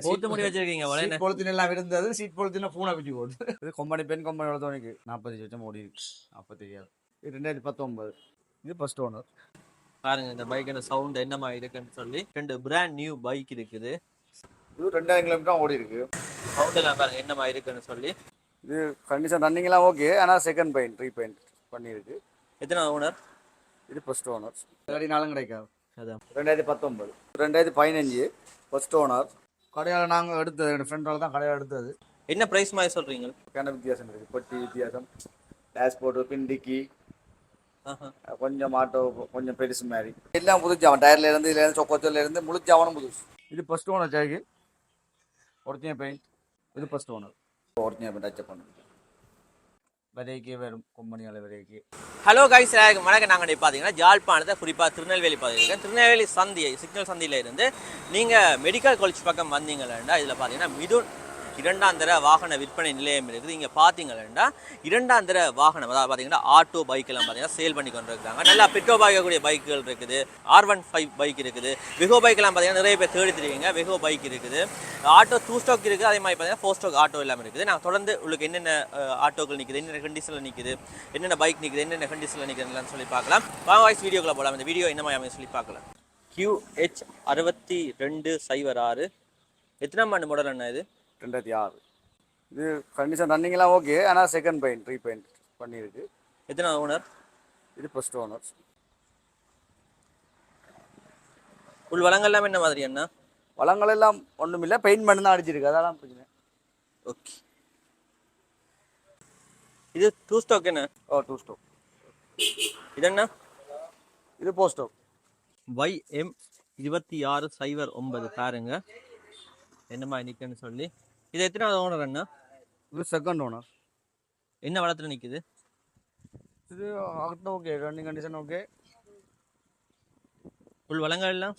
seat- முடி வச்சிருக்கீங்க seat பொழுத்தின் எல்லாம் இருந்தது சீட் பொழுத்தின பூனை பிச்சு போகுது இது கொம்பனி பெண் கொம்பனி வளர்த்தவனுக்கு நாற்பது லட்சம் ஓடி நாற்பத்தி ஏழு ரெண்டாயிரத்தி பத்தொன்பது. இது ஃபர்ஸ்ட் ஓனர் பாருங்க இந்த பைக்கோட சவுண்ட் என்னமா இருக்குன்னு சொல்லி ரெண்டு பிராண்ட் நியூ பைக் இருக்குது. இது ரெண்டாயிரம் கிலோமீட்டர் ஓடி இருக்கு. சவுண்ட் எல்லாம் பாருங்க என்னமா இருக்குன்னு சொல்லி. இது கண்டிஷன் ரன்னிங்லாம் ஓகே ஆனால் செகண்ட் பெயிண்ட் ரீ பெயிண்ட் பண்ணியிருக்கு. எத்தனை ஓனர் இது ஃபர்ஸ்ட் ஓனர் தேர்ட்டி நாளும் கிடைக்காது. அதான். ரெண்டாயிரத்தி பத்தொன்பது. ரெண்டாயிரத்தி பதினஞ்சு ஃபர்ஸ்ட் ஓனர் கடையால் நாங்கள் எடுத்தது என் ஃப்ரெண்டால் தான் கடையால் எடுத்தது. என்ன பிரைஸ் மாதிரி சொல்றீங்க? என்ன வித்தியாசம் இருக்குது பொட்டி வித்தியாசம். டேஷ்போர்டு பிண்டிக்கி. கொஞ்சம் ஆட்டோ கொஞ்சம் பெருசு மாதிரி. எல்லாம் புதுச்சு. அவன் டயர்ல இருந்து இதுல இருந்து சொக்கோச்சல்ல இருந்து முழிச்சு அவனும் புதுசு. இது ஃபர்ஸ்ட் ஓனர் சாய்க்கு ஒரிஜினல் பெயிண்ட் இது ஃபர்ஸ்ட் ஓனர் ஒரிஜினல் பெயிண்ட் அச்சப் பண்ணு. விலைக்கு வரும் அளவு விலைக்கு ஹலோ கைஸ் வணக்கம். நாங்கள் பார்த்தீங்கன்னா ஜாழ்ப்பாணத்தை குறிப்பாக திருநெல்வேலி பார்த்துருக்கேன் திருநெல்வேலி சந்தி சிக்னல் சந்தியில இருந்து நீங்கள் மெடிக்கல் காலேஜ் பக்கம் வந்தீங்களா இதில் பார்த்தீங்கன்னா மிதுன் இரண்டாம் தர வாகன விற்பனை நிலையம் இருக்குது. இங்கே பார்த்தீங்கன்னா இரண்டாம் தர வாகனம் அதாவது பார்த்தீங்கன்னா ஆட்டோ பைக் எல்லாம் பார்த்தீங்கன்னா சேல் பண்ணி கொண்டு இருக்காங்க நல்லா பெட்ரோல் பாய்க்கக்கூடிய பைக்குகள் இருக்குது. ஆர் ஒன் ஃபைவ் பைக் இருக்குது. வெகோ பைக் எல்லாம் பார்த்தீங்கன்னா நிறைய பேர் தேடி தெரியுங்க. வெகோ பைக் இருக்குது. ஆட்டோ டூ ஸ்டாக் இருக்குது. அதே மாதிரி பார்த்தீங்கன்னா ஃபோர் ஸ்டாக் ஆட்டோ எல்லாம் இருக்குது. நான் தொடர்ந்து உங்களுக்கு என்னென்ன ஆட்டோக்கள் நிற்குது என்னென்ன கண்டிஷனில் நிற்குது என்னென்ன பைக் நிற்குது என்னென்ன கண்டிஷனில் நிற்குதுன்னு சொல்லி பார்க்கலாம். வாங்க வாய்ஸ் வீடியோக்குள்ள போகலாம் இந்த வீடியோ என்ன மாதிரி சொல்லி பார்க்கலாம். க்யூஹெச் அறுபத்தி ரெண்டு சைபர் ஆறு. எத்தனாம் ஆண்டு மாடல் என்ன இது? ரெண்டாயிரத்தி ஆறு இது கண்டிஷன் ரன்னிங்லாம் ஓகே ஆனால் செகண்ட் பெயிண்ட் ரீ பெயிண்ட் பண்ணியிருக்கு எத்தனை ஓனர் இது ஃபர்ஸ்ட் ஓனர் உள் வளங்கள்லாம் என்ன மாதிரி அண்ணா? வளங்கள் எல்லாம் ஒன்றுமில்லை பெயிண்ட் மட்டும் தான் அடிச்சிருக்கு அதெல்லாம் பிரச்சனை. ஓகே இது டூ ஸ்டாக் என்ன? ஓ டூ ஸ்டோக் இது என்ன? இது போஸ்ட் ஸ்டோக் YM இருபத்தி ஆறு சைபர் ஒன்பது பாருங்க. என்னமா நிற்குன்னு சொல்லி? இது எத்தனாவது ஓனர் அண்ணா? இது செகண்ட் ஓனர் என்ன வளத்துல நிற்குது இது அகட்டும் ஓகே ரன்னிங் கண்டிஷன் ஓகே உள் வளங்கள் எல்லாம்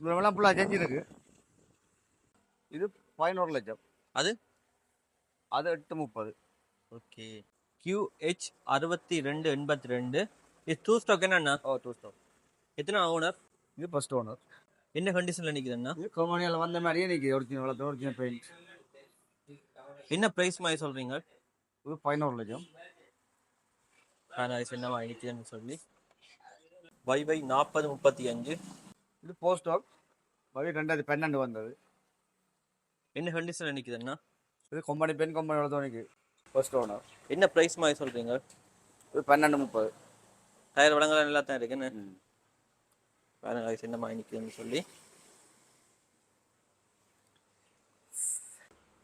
இவ்வளோலாம் ஃபுல்லாக செஞ்சிருக்கு இது பதினோரு லட்சம். அது? அது எட்டு முப்பது. ஓகே QH அறுபத்தி ரெண்டு எண்பத்தி ரெண்டு. இது டூ ஸ்டாக் என்னண்ணா ஓ டூ ஸ்டோக் எத்தனை ஓனர் இது ஃபர்ஸ்ட் ஓனர் என்ன கண்டிஷனில் நிற்குதுண்ணா இது கொமனியால் வந்த மாதிரியே நிற்கி ஒரிஜினல் ஒரிஜினல் பெயிண்ட் என்ன ப்ரைஸ் மாதிரி சொல்கிறீங்க இது பதினோரு லட்சம். என்னவா நிற்குதுன்னு சொல்லி. YY நாற்பது முப்பத்தி அஞ்சு. இது போஸ்ட் ஸ்டாக் மறுபடியும் ரெண்டாயிரத்தி பன்னெண்டு வந்தது. என்ன கண்டிஷனில் நிற்குதுண்ணா இது கொம்பனி பெண் கொம்பனி வளர்த்தவனுக்கு ஃபர்ஸ்ட் ஓனர் என்ன ப்ரைஸ் மாதிரி சொல்கிறீங்க இது பன்னெண்டு முப்பது. டயர் வளங்கள் நல்லா தான் இருக்குன்னு பேனரைஸ் என்ன மாதிரி நிற்குதுன்னு சொல்லி.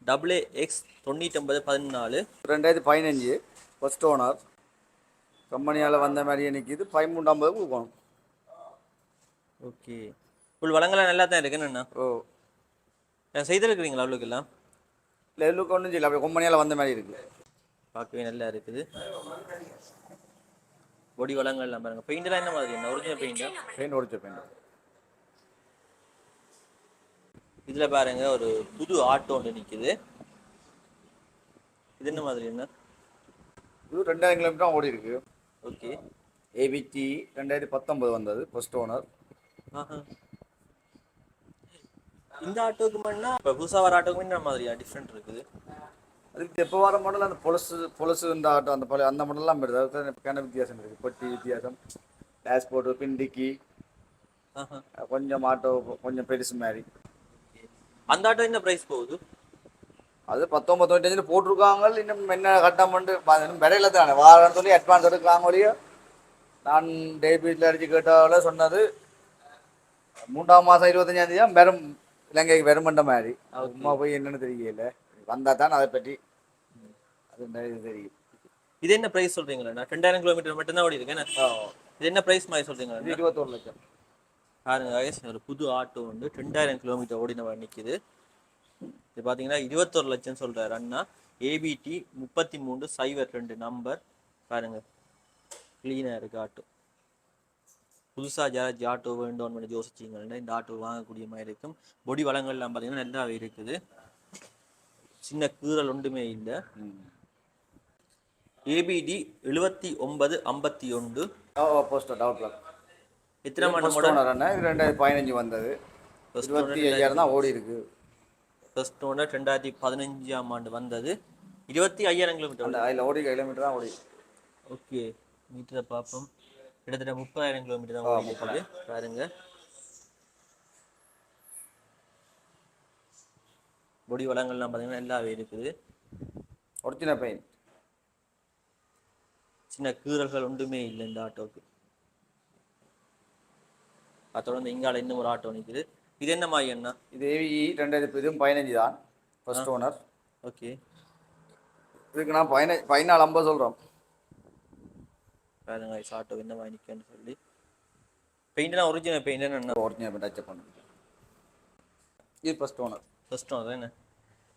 டபுள் எக்ஸ் தொண்ணூற்றொம்பது பதினாலு. ரெண்டாயிரத்தி பதினஞ்சு ஃபர்ஸ்ட் ஓனர் கம்பெனியால் வந்த மாதிரியே நிற்கிது பதிமூன்று ஐம்பது கொடுக்கணும் ஓகே. உள் வளங்கள்லாம் நல்லா தான் இருக்குன்னு ஓ. செய்திருக்கிறீங்களா அவ்வளோக்கெல்லாம் இல்லை எல்லுக்கு ஒன்றும் இல்லை அப்படியே கொம்பனியால் வந்த மாதிரி இருக்குது பார்க்கவே நல்லா இருக்குது. பொடி வளங்கள்லாம் பாருங்க. பெயிண்டெல்லாம் என்ன மாதிரி? ஒரிஜினல் பெயிண்டா? பெயிண்ட் ஒடிச்ச பெயிண்ட். இதுல பாருங்க ஒரு புது ஆட்டோ ஒன்று நிக்குது. இது என்ன மாதிரி என்ன? இது ரெண்டாயிரம் கிலோமீட்டர் ஓடி இருக்கு ஓகே. ஏபிடி ரெண்டாயிரத்தி பத்தொன்பது வந்தது ஃபர்ஸ்ட் ஓனர் இந்த ஆட்டோக்கு பண்ணா இப்போ புதுசாக வர ஆட்டோக்கு என்ன மாதிரியா? டிஃப்ரெண்ட் இருக்குது. அதுக்கு எப்போ வர மாடல் அந்த பொலசு பொலசு இந்த ஆட்டோ அந்த பழைய அந்த மாடல்லாம் வருது அதுக்கு என்ன வித்தியாசம் இருக்குது. பொட்டி வித்தியாசம் டேஷ்போர்டு பிண்டிக்கி கொஞ்சம் ஆட்டோ கொஞ்சம் பெருசு மாதிரி. அந்த ஆட்டோ என்ன ப்ரைஸ் போகுது? அது பத்தொம்பது தொண்ணூத்தஞ்சில் போட்டிருக்காங்க. இன்னும் என்ன கட்டம் பண்ணி விடையில தானே. வாரம் சொல்லி அட்வான்ஸ் எடுக்கிறாங்க ஒழிய. நான் டேபிட்ல அடிச்சு கேட்டால சொன்னது மூன்றாம் மாதம் இருபத்தஞ்சாம் தேதி வெறும் இலங்கைக்கு வெறுமண்ட மாதிரி. அம்மா போய் என்னன்னு தெரியல. வந்தா தான் அதை பற்றி அது தெரியும். இது என்ன ப்ரைஸ் சொல்றீங்களா? ரெண்டாயிரம் கிலோமீட்டர் மட்டும்தான் ஓடி இருக்கு என்ன இது என்ன ப்ரைஸ் மாதிரி சொல்றீங்களா? இது இருபத்தோரு லட்சம். பாருங்க guys, ஒரு புது ஆட்டோ வந்து ரெண்டாயிரம் கிலோமீட்டர் ஓடினவ நிற்கிது இது. பார்த்தீங்கன்னா இருபத்தொரு லட்சம் சொல்கிறார் அண்ணா. ஏபிடி முப்பத்தி மூணு சைபர் ரெண்டு நம்பர் பாருங்க. க்ளீனாக இருக்குது ஆட்டோ. புதுசா யாராச்சும் ஆட்டோ வேண்டும் பண்ணி யோசிச்சிங்கன்னா இந்த ஆட்டோ வாங்கக்கூடிய மாதிரி இருக்கும். பொடி வளங்கள்லாம் பார்த்தீங்கன்னா நல்லாவே இருக்குது. சின்ன கீறல் ஒன்றுமே இல்லை. ஏபிடி எழுபத்தி ஒன்பது ஐம்பத்தி ஒன்று. போஸ்டர் டவுட் எத்தனை ஓனர் அண்ணா? இது ரெண்டாயிரத்தி பதினஞ்சு வந்தது. இருபத்தி ஐயாயிரம் தான் ஓடி இருக்கு. ஃபர்ஸ்ட் ஓனர் ரெண்டாயிரத்தி பதினஞ்சாம் ஆண்டு வந்தது. இருபத்தி ஐயாயிரம் கிலோமீட்டர் அதில் ஓடி கிலோமீட்டர் தான் ஓடி. ஓகே மீட்டரை பார்ப்போம். கிட்டத்தட்ட முப்பதாயிரம் கிலோமீட்டர் தான் ஓடி இருக்குது பாருங்க. பொடி வளங்கள்லாம் பார்த்தீங்கன்னா எல்லாவே இருக்குது. ஒரிஜினல் பெயின் சின்ன கீறல்கள் ஒன்றுமே இல்லை இந்த ஆட்டோவுக்கு. அதோட இந்த இங்கால இன்னும் ஒரு ஆட்டோ நிற்குது இது என்ன மாதிரி அண்ணா? இது ஏவிஇ ரெண்டாயிரத்தி இதுவும் பதினஞ்சு தான். First owner okay. இதுக்கு நான் பதினஞ்சு பதினாலு ஐம்பது சொல்கிறோம் பாருங்க ஐஸ் ஆட்டோ என்ன மாதிரி நிற்கன்னு சொல்லி. பெயிண்ட்னா ஒரிஜினல் பெயிண்ட் என்ன ஒரிஜினல் பெயின் டச் பண்ணு இது ஃபர்ஸ்ட் ஓனர் ஃபர்ஸ்ட் ஓனர் என்ன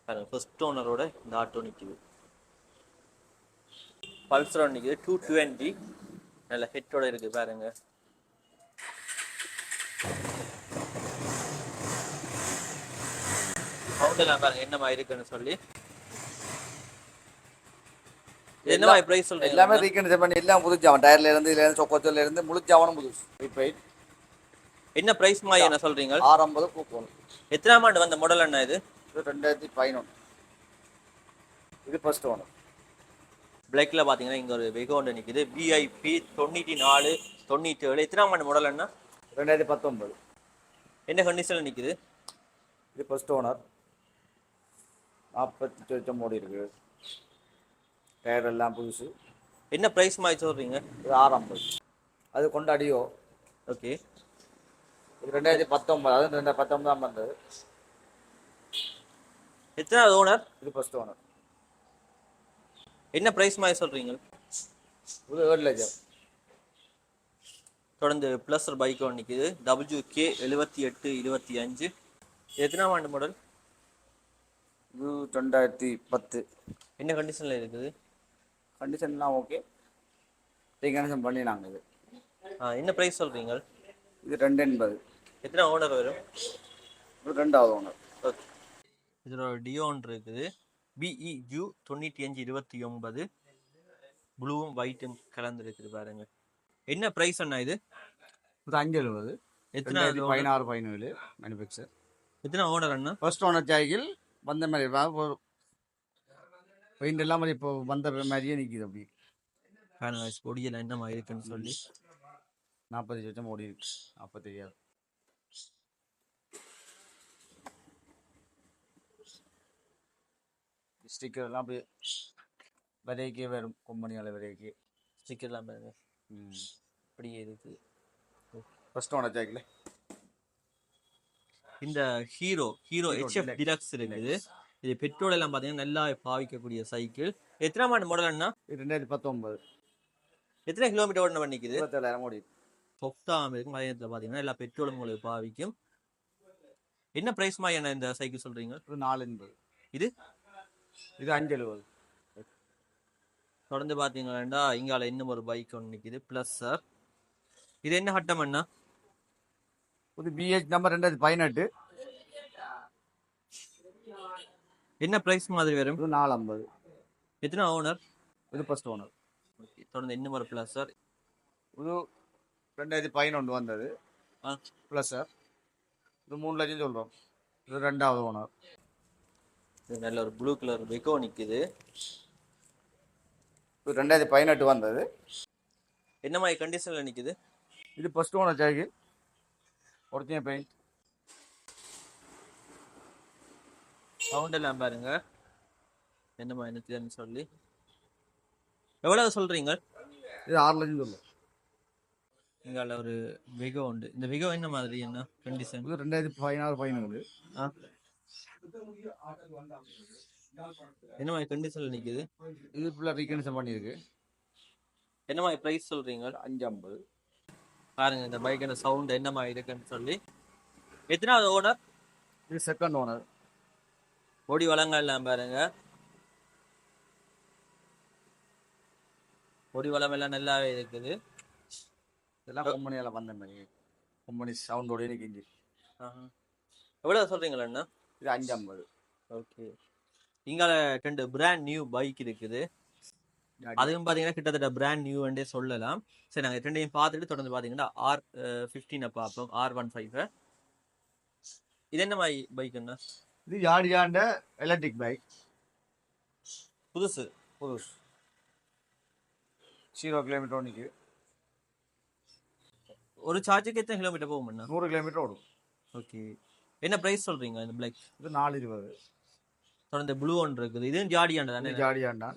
பாருங்க ஃபர்ஸ்ட் ஓனரோட இந்த ஆட்டோ நிற்குது பல்சரோட நிற்குது டூ டுவெண்ட்டி நல்ல ஹெட்டோட இருக்கு பாருங்க. சவுண்டெல்லாம் பாருங்க என்ன மாதிரி இருக்குன்னு சொல்லி. இது என்ன மாதிரி ப்ரைஸ் சொல்றீங்க? எல்லாமே ரீகண்டிஷன் பண்ணி எல்லாம் புதுச்சு அவன் டயர்ல இருந்து இதுல இருந்து சொக்கோச்சல்ல இருந்து முழுச்சு அவனும் புதுசு ரீபெயிட் என்ன ப்ரைஸ் மாதிரி என்ன சொல்றீங்க? ஆறு ஐம்பது கூப்பணும் எத்தனாம் ஆண்டு வந்த மாடல் என்ன இது? ரெண்டாயிரத்தி பதினொன்று இது ஃபர்ஸ்ட் ஓனர் பிளாக்ல பாத்தீங்கன்னா இங்க ஒரு வெகோ ஒன்று நிக்குது. பிஐபி தொண்ணூற்றி நாலு தொண்ணூற்றி ஏழு எத்தனாம் ஆண்டு மாடல் என்ன? ரெண்டாயிரத்தி பத்தொன்பது. என்ன கண்டிஷன்ல நிக்குது? இது ஃபர்ஸ்ட் ஓனர் நாற்பத்தி சொச்சம் ஓடி இருக்கு. டயர் எல்லாம் புதுசு. என்ன பிரைஸ் மாதிரி சொல்றீங்க? இது ஆறு ஐம்பது அது கொண்டாடியோ ஓகே. இது ரெண்டாயிரத்தி பத்தொன்பது அது ரெண்டாயிரத்தி பத்தொன்பதாம் வந்தது. எத்தனாவது ஓனர் இது ஃபர்ஸ்ட் ஓனர் என்ன பிரைஸ் மாதிரி சொல்றீங்க? இது ஏழு லட்சம் தொடர்ந்து ப்ளஸ் ஒரு பைக் ஒன்று நிக்குது. டபிள்யூ கே எழுபத்தி எட்டு இருபத்தி அஞ்சு. எத்தனாம் ஆண்டு மாடல் இது ரெண்டாயிரத்தி பத்து. என்ன கண்டிஷன்ல இருக்குது? கண்டிஷன்லாம் ஓகே ரீகண்டிஷன் பண்ணி நாங்கள் இது. ஆ, என்ன பிரைஸ் சொல்றீங்க? இது ரெண்டு எண்பது எத்தனை ஓனர் வரும்? இது ரெண்டாவது ஓனர் ஓகே இதில் ஒரு டியோன் இருக்குது. பிஇ ஜூ தொண்ணூற்றி அஞ்சு இருபத்தி ஒன்பது. ப்ளூவும் ஒயிட்டும் கலந்து இருக்குது பாருங்க. என்ன ப்ரைஸ் அண்ணா இது? இது அஞ்சு எழுபது எத்தனை பதினாறு பதினேழு. மேனுஃபேக்சர் எத்தனை ஓனர் அண்ணா? ஃபர்ஸ்ட் ஓனர் சைக்கிள் வந்த மாதிரி ஒரு பெயிண்ட் எல்லாம் மாதிரி இப்போ வந்த மாதிரியே நிற்கிது அப்படி பாருங்க பொடியில் என்ன மாதிரி இருக்குன்னு சொல்லி. நாற்பது லட்சம் ஓடி இருக்கு. நாற்பத்தையாயிரம் ஸ்டிக்கர் எல்லாம் அப்படியே விலைக்கே வரும். கொம்பனியால் விலைக்கு. ஸ்டிக்கர்லாம் பாருங்க. அப்படியே இருக்குது ஃபர்ஸ்ட் ஓனர் சைக்கிள் இந்த Hero Hero HF Deluxe. Deluxe இருக்குது. இது பெட்ரோல் எல்லாம் பார்த்தீங்கன்னா நல்லா பாவிக்கக்கூடிய சைக்கிள் எத்தனை ஆண்டு மாடல் அண்ணா? இது ரெண்டாயிரத்தி பத்தொன்பது. எத்தனை கிலோமீட்டர் ஓடணும் பண்ணிக்குது இருபத்தேழாயிரம் ஓடி. சொஃப்டாக இருக்கும் பதினெட்டில் பார்த்தீங்கன்னா எல்லா பெட்ரோலும் உங்களுக்கு பாவிக்கும். என்ன ப்ரைஸ் என்ன இந்த சைக்கிள் சொல்றீங்க? இது நாலு எண்பது. இது? இது அஞ்சு எழுபது. தொடர்ந்து பார்த்தீங்கன்னா இங்கால இன்னும் ஒரு பைக் ஒன்று நிற்கிது ப்ளஸ் சார் இது என்ன ஹட்டம் அண்ணா? இது பிஹெச் நம்பர் ரெண்டாயிரத்தி பதினெட்டு. என்ன ப்ரைஸ் மாதிரி வரும்? இது நாலு ஐம்பது எத்தனை ஓனர் இது ஃபர்ஸ்ட் ஓனர் தொடர்ந்து இன்னும் ஒரு ப்ளஸ் சார் இது ரெண்டாயிரத்தி பதினொன்று வந்தது. ஆ. ப்ளஸ் சார் இது மூணு லட்சம் சொல்கிறோம் இது ரெண்டாவது ஓனர் இது நல்ல ஒரு ப்ளூ கலர் வெகோ நிற்குது இது ரெண்டாயிரத்தி பதினெட்டு வந்தது. என்ன மாதிரி கண்டிஷனில் நிற்குது இது first owner cycle original paint sound எல்லாம் பாருங்க. என்ன மாதிரி நிற்குதுன்னு சொல்லி. எவ்வளவு சொல்றீங்க? இது ஆறு லட்சம் சொல்லும் இங்கால ஒரு வெகோ உண்டு. இந்த வெகோ என்ன மாதிரி என்ன கண்டிஷன் இது ரெண்டாயிரத்தி பதினாறு பதினேழு. என்ன மாதிரி கண்டிஷன்ல நிக்குது? இது ஃபுல்லாக ரீகண்டிஷன் பண்ணியிருக்கு. என்ன மாதிரி பிரைஸ் சொல்றீங்க? அஞ்சு ஐம்பது பாருங்க இந்த பைக் என்ன சவுண்ட் என்ன மாதிரி இருக்குன்னு சொல்லி. எத்தனாவது ஓனர் இது செகண்ட் ஓனர் பொடி வளங்கள் எல்லாம் பாருங்க. பொடி வளம் எல்லாம் நல்லாவே இருக்குது. இதெல்லாம் கம்பெனியால் வந்த மாதிரி. கம்பெனி சவுண்டோட ஆஹா. எவ்வளவு சொல்றீங்களா அண்ணா? இது அஞ்சு ஐம்பது. ஓகே இங்கால ரெண்டு பிராண்ட் நியூ பைக் இருக்குது. அதுவும் பார்த்தீங்கன்னா கிட்டத்தட்ட பிராண்ட் நியூ சொல்லலாம். சரி நாங்கள் ரெண்டையும் பார்த்துட்டு தொடர்ந்து பார்த்தீங்கன்னா ஆர் ஃபிஃப்டீனை பார்ப்போம். ஆர் ஒன் ஃபைவ் இது என்ன மாதிரி பைக் என்ன இது யாடியாண்ட எலக்ட்ரிக் பைக் புதுசு. புதுசு. ஜீரோ கிலோமீட்டர் ஒன்றுக்கு ஒரு சார்ஜுக்கு எத்தனை கிலோமீட்டர் போகும்ண்ணா நூறு கிலோமீட்டர் ஓடும். ஓகே என்ன ப்ரைஸ் சொல்றீங்க இந்த பிளாக் இது நாலு இருபது. தொடர்ந்து ப்ளூ ஒன்று இருக்குது. இது ஜாடியாண்ட தானே இது ஜாடியாண்டா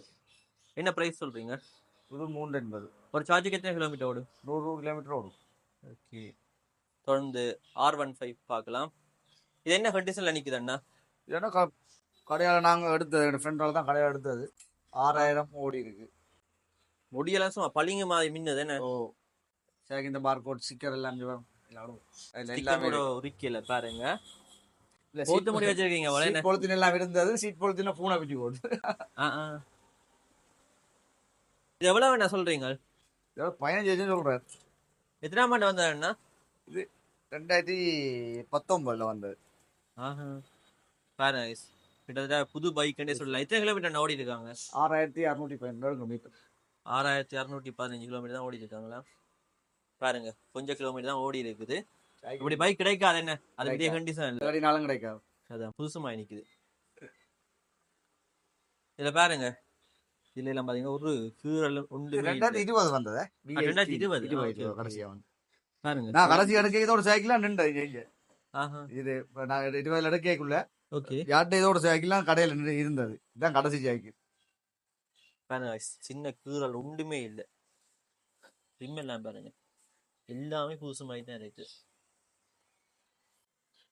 என்ன ப்ரைஸ் சொல்றீங்க? இது மூன்று எண்பது ஒரு சார்ஜுக்கு எத்தனை கிலோமீட்டர் ஓடும்? நூறு கிலோமீட்டர் ஓடும். ஓகே தொடர்ந்து ஆர் ஒன் ஃபைவ் பார்க்கலாம். இது என்ன கண்டிஷனில் நிற்குது அண்ணா? ஏன்னா க கடையால் நாங்கள் எடுத்தது எங்கள் ஃப்ரெண்டால் தான் கடையால் எடுத்தது. ஆறாயிரம் ஓடி இருக்கு. முடியெல்லாம் சும்மா பளிங்கு மாதிரி மின்னது என்ன? ஓ. சரி இந்த பார் கோட் ஸ்டிக்கர் எல்லாம் எல்லாமே உரிக்கல பாருங்க. போத்து முடி வச்சிருக்கீங்க சீட் பொழுத்தின் எல்லாம் இருந்தது சீட் பொழுத்தின பூனை பிச்சு போட்டு இது எவ்வளவு என்ன சொல்றீங்க? பதினஞ்சு வச்சுன்னு சொல்றாரு எத்தனாம் ஆண்டு வந்தாருண்ணா இது ரெண்டாயிரத்தி பத்தொன்பதுல வந்தது. ஆஹா. பாருங்க guys. கிட்டத்தட்ட புது பைக்குன்னே சொல்லலாம் எத்தனை கிலோமீட்டர் ஓடி இருக்காங்க ஆறாயிரத்தி அறுநூற்றி பதினெட்டு மீட்டர் ஆறாயிரத்தி அறுநூற்றி பதினஞ்சு கிலோமீட்டர் தான் ஓடி இருக்காங்களா பாருங்க. கொஞ்சம் கிலோமீட்டர் தான் ஓடி இருக்குது இப்படி பைக் கிடைக்காது என்ன அது பெரிய கண்டிஷன் இல்லை. கிடைக்காது. அதான். புதுசுமாய் நிக்குது. இதுல பாருங்க. இதுல எல்லாம் பாத்தீங்கன்னா ஒரு கீரல் உண்டு ரெண்டாயிரத்தி இருபது வந்தது. ரெண்டாயிரத்தி இருபது. இருபது. கடைசியா வந்து. பாருங்க நான் கடைசி எடுக்க இதோட சைக்கிள் நின்று இங்க ஆஹா. இது நான் இருபதுல எடுக்கக்குள்ள ஓகே. யார்கிட்ட இதோட சைக்கிள்லாம் கடையில நின்று இருந்தது. இதான் கடைசி சைக்கிள் சின்ன கீரல் ஒன்றுமே இல்லை. ரிம் எல்லாம் பாருங்க. எல்லாமே புதுசு மாதிரி தான் இருக்கு.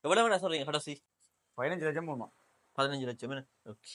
எவ்வளவு வேணா சொல்றீங்க கடைசி? பதினஞ்சு லட்சம் போமா பதினஞ்சு லட்சம் ஓகே.